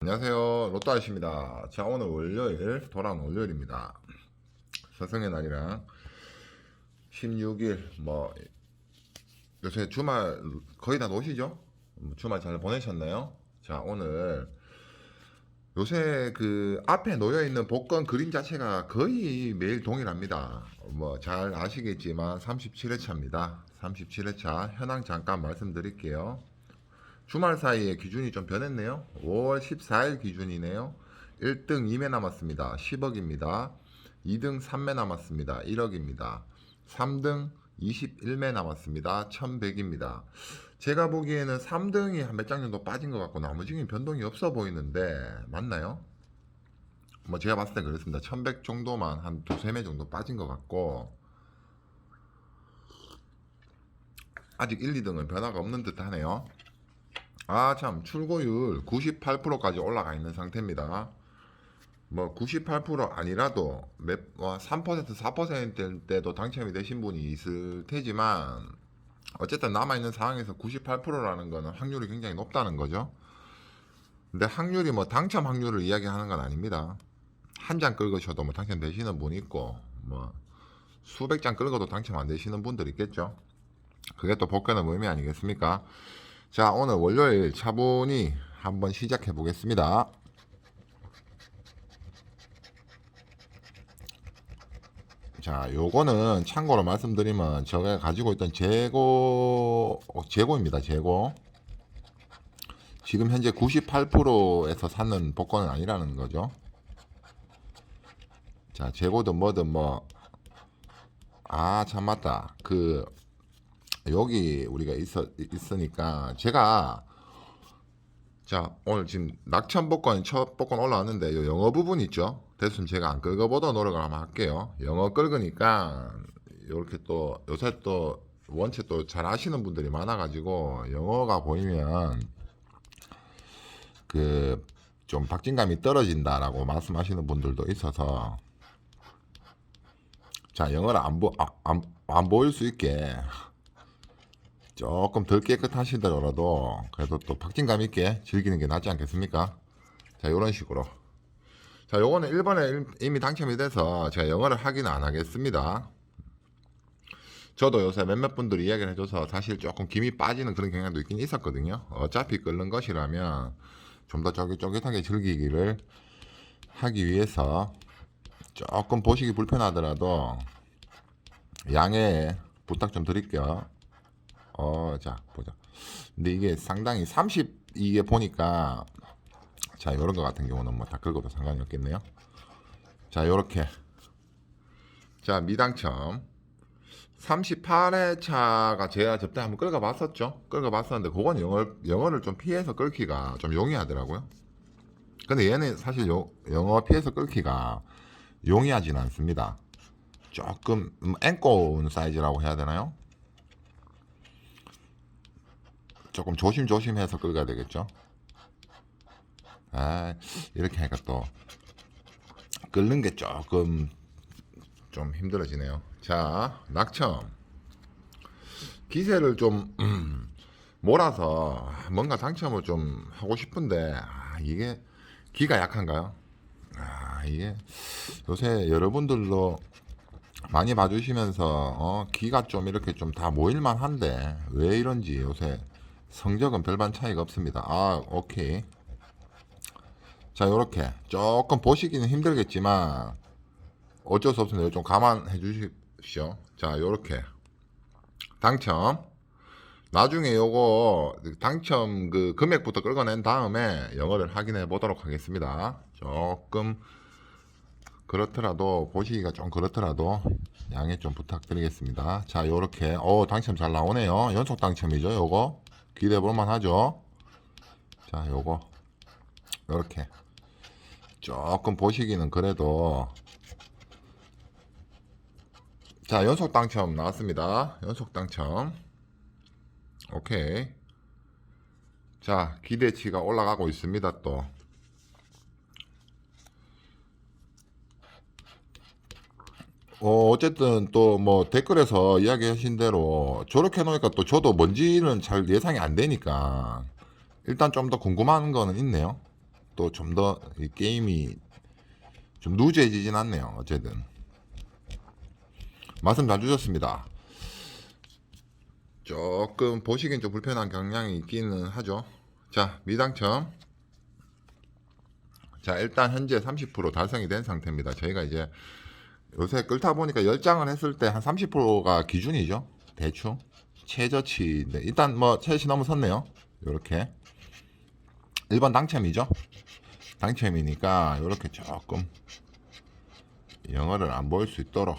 안녕하세요. 로또 아저씨입니다. 자, 오늘 월요일, 돌아온 월요일입니다. 스승의 날이랑 16일, 뭐, 요새 주말 거의 다 노시죠? 음, 주말 잘 보내셨나요? 자, 오늘 요새 그 앞에 놓여 있는 복권 그림 자체가 거의 매일 동일합니다. 뭐, 잘 아시겠지만 37회차입니다. 37회차 현황 잠깐 말씀드릴게요. 주말 사이에 기준이 좀 변했네요. 5월 14일 기준이네요. 1등 2매 남았습니다. 10억입니다. 2등 3매 남았습니다. 1억입니다. 3등 21매 남았습니다. 1100입니다. 제가 보기에는 3등이 한 몇 장 정도 빠진 것 같고 나머지는 변동이 없어 보이는데 맞나요? 뭐 제가 봤을 때 그렇습니다. 1100 정도만 한 두세 매 정도 빠진 것 같고 아직 1, 2등은 변화가 없는 듯 하네요. 아, 참, 출고율 98%까지 올라가 있는 상태입니다. 뭐, 98% 아니라도 몇, 뭐 3%, 4%일 때도 당첨이 되신 분이 있을 테지만, 어쨌든 남아 있는 상황에서 98%라는 거는 확률이 굉장히 높다는 거죠. 근데 확률이 뭐 당첨 확률을 이야기하는 건 아닙니다. 한 장 긁으셔도 뭐 당첨되시는 분이 있고, 뭐, 수백 장 긁어도 당첨 안 되시는 분들 있겠죠. 그게 또 복권의 의미 아니겠습니까? 자, 오늘 월요일 차분히 한번 시작해 보겠습니다. 자, 요거는 참고로 말씀드리면 제가 가지고 있던 재고 어, 재고입니다. 재고. 지금 현재 98%에서 사는 복권은 아니라는 거죠. 자, 재고든 뭐든 뭐 아, 참 맞다. 그 여기 우리가 있어 있으니까 제가 자 오늘 지금 낙천 복권 첫 복권 올라왔는데 요 영어 부분 있죠? 대신 제가 안 긁어보던 노력을 한번 할게요. 영어 긁으니까 이렇게 또 요새 또 원체 또 잘 아시는 분들이 많아가지고 영어가 보이면 그 좀 박진감이 떨어진다라고 말씀하시는 분들도 있어서 자 영어를 안, 보, 아, 안, 안 보일 수 있게 조금 덜 깨끗하시더라도 그래도 또 박진감 있게 즐기는 게 낫지 않겠습니까? 자, 이런 식으로. 자, 요거는 1번에 이미 당첨이 돼서 제가 영어를 하기는 안 하겠습니다. 저도 요새 몇몇 분들이 이야기를 해줘서 사실 조금 김이 빠지는 그런 경향도 있긴 있었거든요. 어차피 끓는 것이라면 좀 더 쫄깃쫄깃하게 즐기기를 하기 위해서 조금 보시기 불편하더라도 양해 부탁 좀 드릴게요. 어, 자, 보자. 근데 이게 상당히 30 이게 보니까 자, 요런 거 같은 경우는 뭐 다 긁어도 상관이 없겠네요. 자, 요렇게. 자, 미당첨. 38회 차가 제가 접대 한번 끌어 봤었죠. 끌어 봤었는데 그건 영어 영어를 좀 피해서 끌기가 좀 용이하더라고요. 근데 얘는 사실 요, 영어 피해서 끌기가 용이하진 않습니다. 조금 음, 앵꼬운 사이즈라고 해야 되나요? 조금 조심조심해서 끌어야 되겠죠. 아, 이렇게 하니까 또 끓는 게 조금 좀 힘들어지네요. 자, 낙첨. 기세를 좀 음, 몰아서 뭔가 당첨을 좀 하고 싶은데 아, 이게 기가 약한가요? 아, 이게 요새 여러분들도 많이 봐주시면서 어, 기가 좀 이렇게 좀 다 모일만 한데 왜 이런지 요새 성적은 별반 차이가 없습니다. 아, 오케이. 자, 요렇게 조금 보시기는 힘들겠지만 어쩔 수 없습니다. 좀 감안해 주십시오. 자, 요렇게 당첨. 나중에 요거 당첨 그 금액부터 끌어낸 다음에 영어를 확인해 보도록 하겠습니다. 조금 그렇더라도 보시기가 좀 그렇더라도 양해 좀 부탁드리겠습니다. 자, 요렇게 어 당첨 잘 나오네요. 연속 당첨이죠, 요거. 기대해 볼만 하죠. 자, 요거 요렇게 조금 보시기는 그래도 자, 연속 당첨 나왔습니다. 연속 당첨. 오케이. 자, 기대치가 올라가고 있습니다, 또. 어, 어쨌든 또 뭐 댓글에서 이야기하신 대로 저렇게 놓으니까 또 저도 뭔지는 잘 예상이 안 되니까 일단 좀 더 궁금한 거는 있네요. 또 좀 더 이 게임이 좀 누제지진 않네요. 어쨌든 말씀 잘 주셨습니다. 조금 보시기엔 좀 불편한 경향이 있기는 하죠. 자, 미당첨. 자, 일단 현재 30% 달성이 된 상태입니다. 저희가 이제 요새 끌다 보니까 10장을 했을 때 한 30%가 기준이죠. 대충. 최저치인데 일단 뭐 최저치 넘어섰네요. 요렇게. 1번 당첨이죠. 당첨이니까 요렇게 조금 영어를 안 보일 수 있도록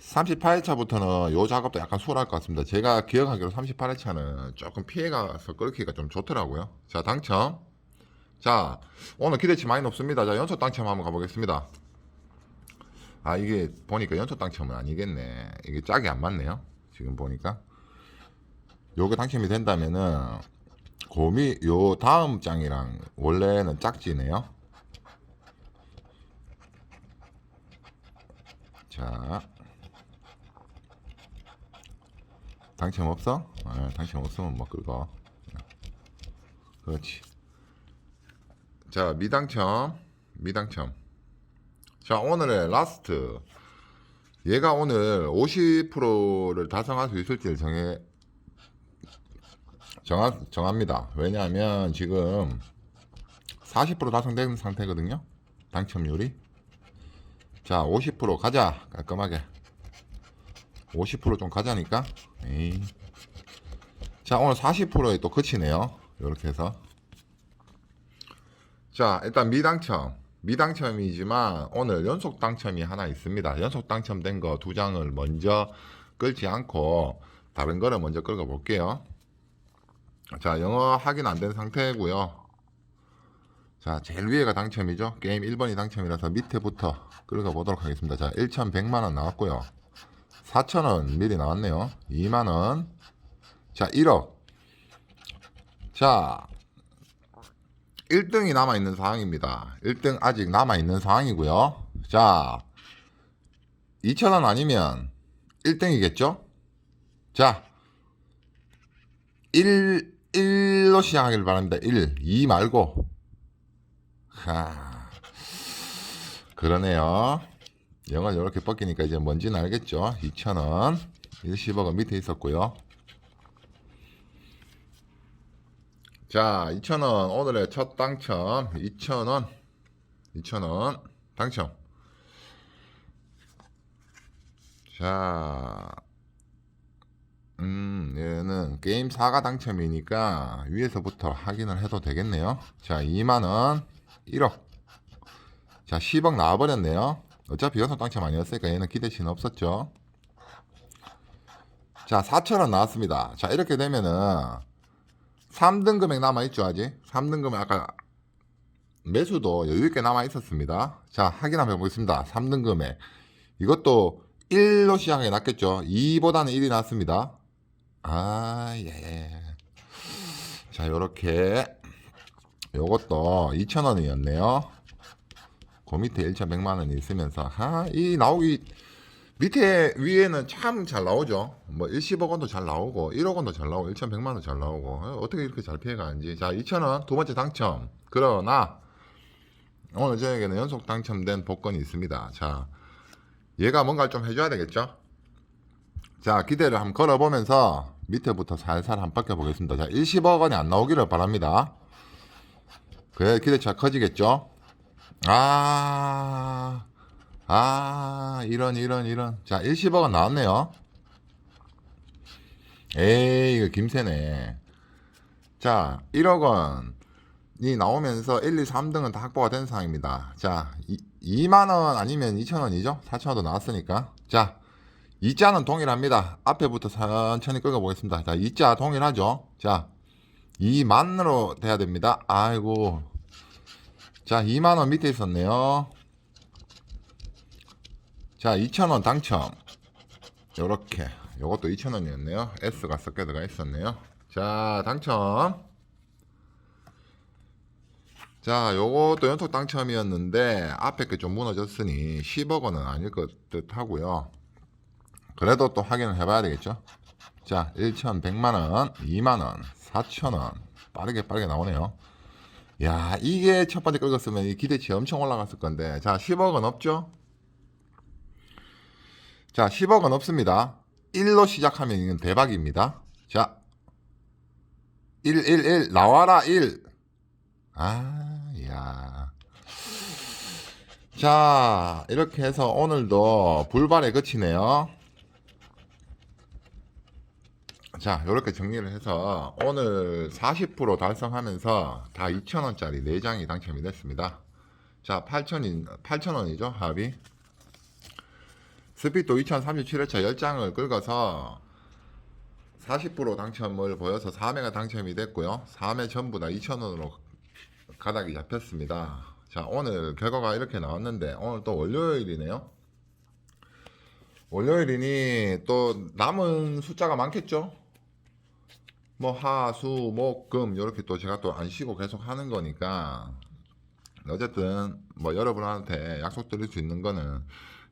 38회차부터는 요 작업도 약간 수월할 것 같습니다. 제가 기억하기로 38회차는 조금 피해가서 끌기가 좀 좋더라고요. 자, 당첨. 자, 오늘 기대치 많이 높습니다. 자, 연속 당첨 한번 가보겠습니다. 아, 이게 보니까 연속 당첨은 아니겠네. 이게 짝이 안 맞네요. 지금 보니까. 요게 당첨이 된다면은, 곰이 요 다음 장이랑 원래는 짝지네요. 자. 당첨 없어? 아, 당첨 없으면 뭐 긁어. 그렇지. 자, 미당첨. 미당첨. 자, 오늘의 라스트. 얘가 오늘 50%를 달성할 수 있을지를 정해, 정하, 정합니다. 왜냐하면 지금 40% 달성된 상태거든요. 당첨률이. 자, 50% 가자. 깔끔하게. 50%좀 가자니까. 에이. 자, 오늘 40%에 또 그치네요. 이렇게 해서. 자, 일단 미당첨. 미당첨이지만 오늘 연속 당첨이 하나 있습니다. 연속 당첨된 거 두 장을 먼저 끌지 않고 다른 거를 먼저 끌어 볼게요. 자, 영어 확인 안 된 상태고요. 자, 제일 위에가 당첨이죠. 게임 1번이 당첨이라서 밑에부터 끌어 보도록 하겠습니다. 자, 1,100만 원 나왔고요. 4,000원 미리 나왔네요. 2만 원. 자, 1억. 자, 1등이 남아 있는 상황입니다. 1등 아직 남아 있는 상황이고요. 자, 2,000원 아니면 1등이겠죠? 자, 1 1로 시작하길 바랍니다. 1, 2 말고. 하. 그러네요. 영어 이렇게 뻗기니까 이제 뭔지는 알겠죠? 2,000원. 10억은 밑에 있었고요. 자, 2,000원. 오늘의 첫 당첨. 2,000원. 2,000원. 당첨. 자, 음, 얘는 게임 4가 당첨이니까 위에서부터 확인을 해도 되겠네요. 자, 2만원, 1억. 자, 10억 나와버렸네요. 어차피 연속 당첨 아니었으니까 얘는 기대치는 없었죠. 자, 4천원 나왔습니다. 자, 이렇게 되면은 3등 금액 남아있죠, 아직? 3등 금액 아까 매수도 여유있게 남아있었습니다. 자, 확인 한번 해보겠습니다. 3등 금액. 이것도 1로 시작해 놨겠죠. 2보다는 1이 낫습니다. 아, 예. 자, 요렇게. 요것도 2,000원이었네요. 그 밑에 1,100만 원이 있으면서, 아, 이 나오기, 밑에 위에는 참 잘 나오죠. 뭐 10억 원도 잘 나오고, 1억 원도 잘 나오고, 1,100만 원도 잘 나오고, 어, 어떻게 이렇게 잘 피해가는지. 자, 2,000원 두 번째 당첨. 그러나, 오늘 저에게는 연속 당첨된 복권이 있습니다. 자, 얘가 뭔가를 좀 해줘야 되겠죠? 자, 기대를 한번 걸어보면서 밑에부터 살살 한번 바뀌어보겠습니다. 자, 10억 원이 안 나오기를 바랍니다. 그래, 기대치가 커지겠죠? 아, 아, 이런, 이런, 이런. 자, 10억 원 나왔네요. 에이, 이거 김새네. 자, 1억 원이 나오면서 1, 2, 3등은 다 확보가 된 상황입니다. 자, 2, 만 원 아니면 2천 원이죠? 4천 원도 나왔으니까. 자, 이자는 동일합니다. 앞에부터 천천히 끌어 보겠습니다. 자, 이자 동일하죠? 자, 2만으로 돼야 됩니다. 아이고. 자, 2만 원 밑에 있었네요. 자, 2천원 당첨. 요렇게. 요것도 2천원이었네요. S가 섞여 들어가 있었네요. 자, 당첨. 자, 요것도 연속 당첨이었는데 앞에 게 좀 무너졌으니 10억 원은 아닐 것 듯하고요. 그래도 또 확인을 해봐야 되겠죠. 자, 1,100만 원, 2만 원, 4천 원, 빠르게 빠르게 나오네요. 야, 이게 첫 번째 긁었으면 이 기대치 엄청 올라갔을 건데. 자, 10억은 없죠? 자, 10억은 없습니다. 1로 시작하면 이건 대박입니다. 자, 1, 1, 1. 나와라, 1. 아, 야. 자, 이렇게 해서 오늘도 불발에 그치네요. 자, 이렇게 정리를 해서 오늘 40% 달성하면서 다 2,000원짜리 4장이 당첨이 됐습니다. 자, 8,000인, 8,000원이죠, 합이. 스피도 2037회차 10장을 긁어서 40% 당첨을 보여서 3회가 당첨이 됐고요. 3회 전부 다 2,000원으로 가닥이 잡혔습니다. 자, 오늘 결과가 이렇게 나왔는데 오늘 또 월요일이네요. 월요일이니 또 남은 숫자가 많겠죠? 뭐 하, 수, 목, 금 이렇게 또 제가 또 안 쉬고 계속 하는 거니까 어쨌든 뭐 여러분한테 약속드릴 수 있는 거는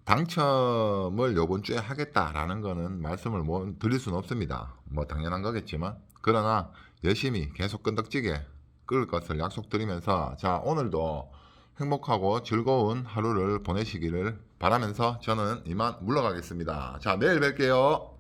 당첨을 요번 주에 하겠다라는 거는 말씀을 뭐 드릴 수는 없습니다. 뭐 당연한 거겠지만 그러나 열심히 계속 끈덕지게 끌 것을 약속드리면서 자 오늘도 행복하고 즐거운 하루를 보내시기를 바라면서 저는 이만 물러가겠습니다. 자 내일 뵐게요.